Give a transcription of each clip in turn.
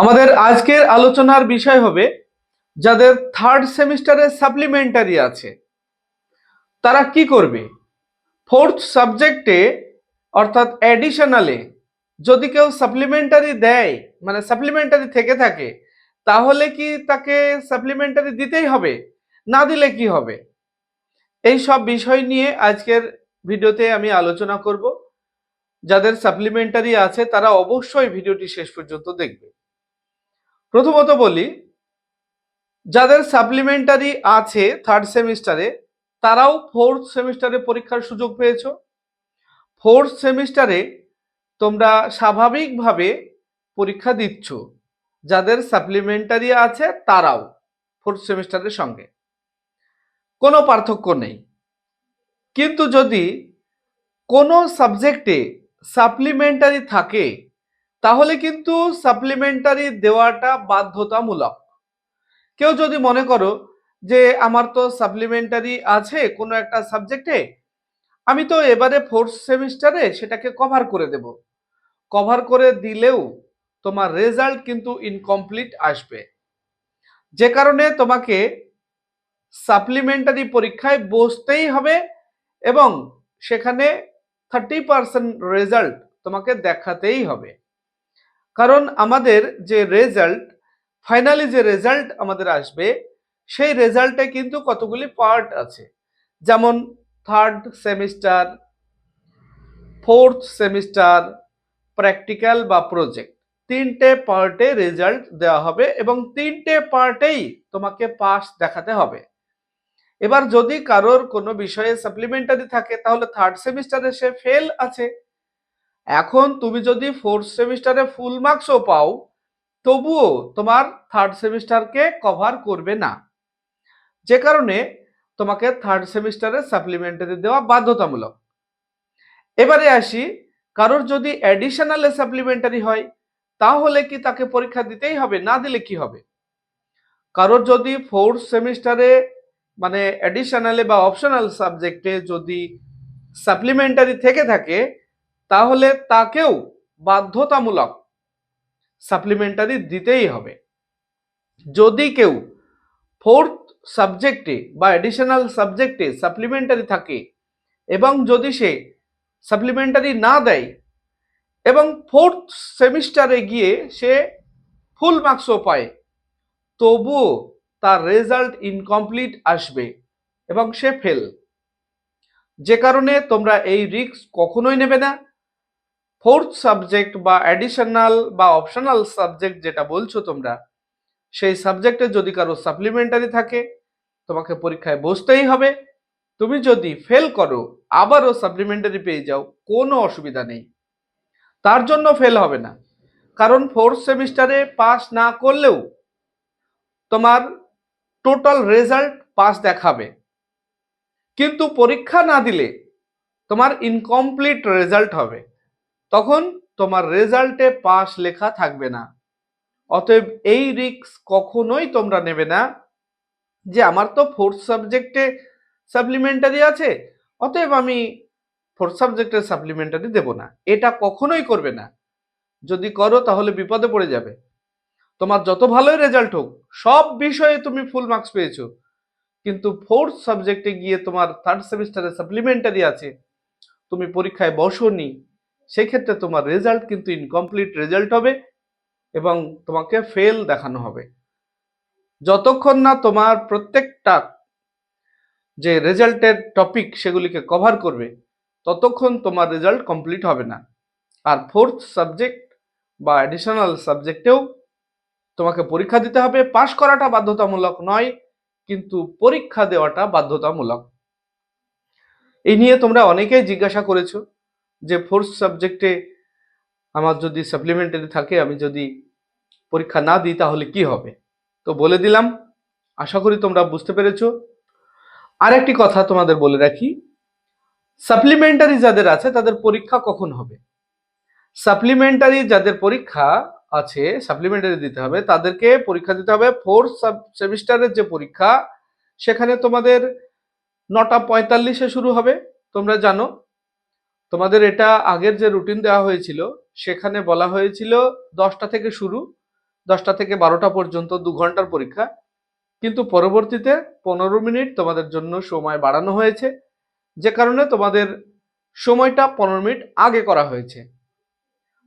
আমাদের আজকের আলোচনার বিষয় হবে, যাদের থার্ড সেমিস্টারে সাপ্লিমেন্টারি আছে। তারা কি করবে? ফোর্থ সাবজেক্টে অর্থাৎ অ্যাডিশনালে যদি কেউ সাপ্লিমেন্টারি দেয় মানে সাপ্লিমেন্টারি থেকে থাকে, তাহলে কি তাকে সাপ্লিমেন্টারি দিতেই হবে? না দিলে কি হবে? এই সব বিষয় নিয়ে আজকের ভিডিওতে আমি আলোচনা করব। যাদের সাপ্লিমেন্টারি আছে, তারা অবশ্যই ভিডিওটি শেষ পর্যন্ত দেখবে। প্রথমত বলি, যাদের সাপ্লিমেন্টারি আছে থার্ড সেমিস্টারে তারাও ফোর্থ সেমিস্টারে পরীক্ষার সুযোগ পেয়েছ। ফোর্থ সেমিস্টারে তোমরা স্বাভাবিকভাবে পরীক্ষা দিচ্ছ। যাদের সাপ্লিমেন্টারি আছে, তারাও ফোর্থ সেমিস্টারের সঙ্গে। কোনো পার্থক্য নেই। কিন্তু যদি কোনো সাবজেক্টে সাপ্লিমেন্টারি থাকে তাহলে কিন্তু সাপ্লিমেন্টারি দেওয়াটা বাধ্যতামূলক। কেউ যদি মনে করো যে আমার তো সাপ্লিমেন্টারি আছে কোনো একটা সাবজেক্টে আমি তো এবারে ফোর্থ সেমিস্টারে সেটাকে কভার করে দেব। কভার করে দিলেও তোমার রেজাল্ট কিন্তু ইনকমপ্লিট আসবে। যে কারণে তোমাকে সাপ্লিমেন্টারি পরীক্ষায় বসতেই হবে এবং সেখানে থার্টি পার্সেন্ট রেজাল্ট তোমাকে দেখাতেই হবে। কারণ আমাদের যে রেজাল্ট ফাইনালি যে রেজাল্ট আমাদের আসবে, সেই রেজাল্টে কিন্তু কতগুলি পার্ট আছে। যেমন third semester fourth semester practical বা প্রজেক্ট তিনটে পার্টে রেজাল্ট দেওয়া হবে এবং তিনটে পার্টেই তোমাকে পাস দেখাতে হবে। এবার যদি কারোর কোনো বিষয়ে সাপ্লিমেন্টারি থাকে, তাহলে থার্ড সেমিস্টারে সে ফেল আছে। এখন তুমি যদি ফোর্থ সেমিস্টারে ফুল মার্কসও পাও, তবুও তোমার থার্ড সেমিস্টারকে কভার করবে না। যে কারণে তোমাকে থার্ড সেমিস্টারে সাপ্লিমেন্টারি দেওয়া বাধ্যতামূলক। এবারে আসি, কারোর যদি অ্যাডিশনালে সাপ্লিমেন্টারি হয়, তাহলে কি তাকে পরীক্ষা দিতেই হবে, না দিলে কি হবে? কারোর যদি ফোর্থ সেমিস্টারে মানে অ্যাডিশনালে বা অপশনাল সাবজেক্টে যদি সাপ্লিমেন্টারি থেকে থাকে তাহলে তাকেও বাধ্যতামূলক সাপ্লিমেন্টারি দিতেই হবে। যদি কেউ ফোর্থ সাবজেক্টে বা অ্যাডিশনাল সাবজেক্টে সাপ্লিমেন্টারি থাকে এবং যদি সে সাপ্লিমেন্টারি না দেয় এবং ফোর্থ সেমিস্টারে গিয়ে সে ফুল মার্কসও পায়, তবুও তার রেজাল্ট ইনকমপ্লিট আসবে এবং সে ফেল যে কারণে তোমরা এই রিস্ক কখনোই নেবে না। ফোর্থ সাবজেক্ট বা অ্যাডিশনাল বা অপশনাল সাবজেক্ট যেটা বলছো তোমরা, সেই সাবজেক্টে যদি কারও সাপ্লিমেন্টারি থাকে, তোমাকে পরীক্ষায় বসতেই হবে। তুমি যদি ফেল করো, আবারও সাপ্লিমেন্টারি পেয়ে যাও, কোনো অসুবিধা নেই। তার জন্য ফেল হবে না। কারণ ফোর্থ সেমিস্টারে পাস না করলেও তোমার টোটাল রেজাল্ট পাস দেখাবে। কিন্তু পরীক্ষা না দিলে তোমার ইনকমপ্লিট রেজাল্ট হবে। তখন তোমার রেজাল্টে পাস লেখা থাকবে না। অতএব এই রিস্ক কখনোই তোমরা নেবে না যে আমার তো ফোর্থ সাবজেক্টে সাপ্লিমেন্টারি আছে, অতএব আমি ফোর্থ সাবজেক্টের সাপ্লিমেন্টারি দেব না। এটা কখনোই করবে না। যদি করো তাহলে বিপদে পড়ে যাবে। তোমার যত ভালোই রেজাল্ট হোক, সব বিষয়ে তুমি ফুল মার্কস পেয়েছ। কিন্তু ফোর্থ সাবজেক্টে গিয়ে তোমার থার্ড সেমিস্টারে সাপ্লিমেন্টারি আছে, তুমি পরীক্ষায় বসোনি সেক্ষেত্রে তোমার রেজাল্ট কিন্তু ইনকমপ্লিট রেজাল্ট হবে এবং তোমাকে ফেল দেখানো হবে। যতক্ষণ না তোমার প্রত্যেকটা যে রেজাল্টের টপিক সেগুলিকে কভার করবে, ততক্ষণ তোমার রেজাল্ট কমপ্লিট হবে না। আর ফোর্থ সাবজেক্ট বা অ্যাডিশনাল সাবজেক্টেও তোমাকে পরীক্ষা দিতে হবে। পাশ করাটা বাধ্যতামূলক নয়, কিন্তু পরীক্ষা দেওয়াটা বাধ্যতামূলক। এই নিয়ে তোমরা অনেকেই জিজ্ঞাসা করেছ যে ফোর্থ সাবজেক্টে আমার যদি সাপ্লিমেন্টারি থাকে, আমি যদি পরীক্ষা না দিই, তাহলে কি হবে? তো বলে দিলাম, আশা করি তোমরা বুঝতে পেরেছ। আর একটি কথা তোমাদের বলে রাখি সাপ্লিমেন্টারি যাদের আছে, তাদের পরীক্ষা কখন হবে? সাপ্লিমেন্টারি যাদের পরীক্ষা আছে সাপ্লিমেন্টারি দিতে হবে, তাদেরকে পরীক্ষা দিতে হবে। ফোর্থ সেমিস্টারের যে পরীক্ষা, সেখানে তোমাদের নটা পঁয়তাল্লিশে শুরু হবে, তোমরা জানো। তোমাদের এটা আগের যে রুটিন দেওয়া হয়েছিল, সেখানে বলা হয়েছিল দশটা থেকে শুরু, দশটা থেকে বারোটা পর্যন্ত দু ঘণ্টার পরীক্ষা। কিন্তু পরবর্তীতে পনেরো মিনিট তোমাদের জন্য সময় বাড়ানো হয়েছে। যে কারণে তোমাদের সময়টা পনেরো মিনিট আগে করা হয়েছে।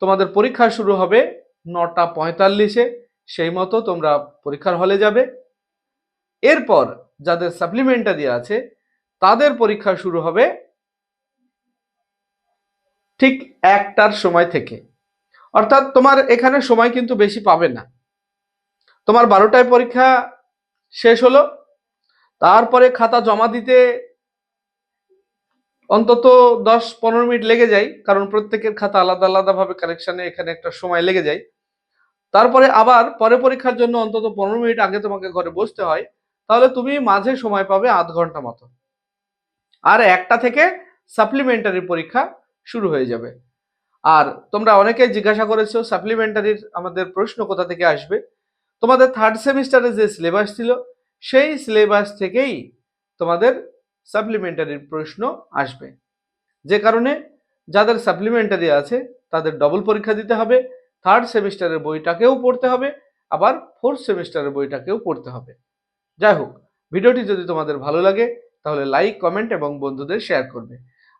তোমাদের পরীক্ষা শুরু হবে নটা পঁয়তাল্লিশে, সেই মতো তোমরা পরীক্ষার হলে যাবে। এরপর যাদের সাপ্লিমেন্টারি আছে, তাদের পরীক্ষা শুরু হবে ঠিক একটার সময় থেকে। অর্থাৎ তোমার এখানে সময় কিন্তু বেশি পাবে না। তোমার বারোটায় পরীক্ষা শেষ হলো, তারপরে খাতা জমা দিতে অন্তত দশ পনেরো মিনিট লেগে যায়, কারণ প্রত্যেকের খাতা আলাদা আলাদাভাবে কালেকশনে এখানে একটা সময় লেগে যায়। তারপরে আবার পরে পরীক্ষার জন্য অন্তত পনেরো মিনিট আগে তোমাকে ঘরে বসতে হয়, তাহলে তুমি মাঝে সময় পাবে আধ ঘণ্টা মতো। আর একটা থেকে সাপ্লিমেন্টারি পরীক্ষা শুরু হয়ে যাবে। আর তোমরা অনেকেই জিজ্ঞাসা করেছ সাপ্লিমেন্টারির আমাদের প্রশ্ন কোথা থেকে আসবে? তোমাদের থার্ড সেমিস্টারে যে সিলেবাস ছিল, সেই সিলেবাস থেকেই তোমাদের সাপ্লিমেন্টারির প্রশ্ন আসবে। যে কারণে যাদের সাপ্লিমেন্টারি আছে, তাদের ডবল পরীক্ষা দিতে হবে থার্ড সেমিস্টারের বইটাকেও পড়তে হবে, আবার ফোর্থ সেমিস্টারের বইটাকেও পড়তে হবে। যাই হোক, ভিডিওটি যদি তোমাদের ভালো লাগে, তাহলে লাইক কমেন্ট এবং বন্ধুদের শেয়ার করবে।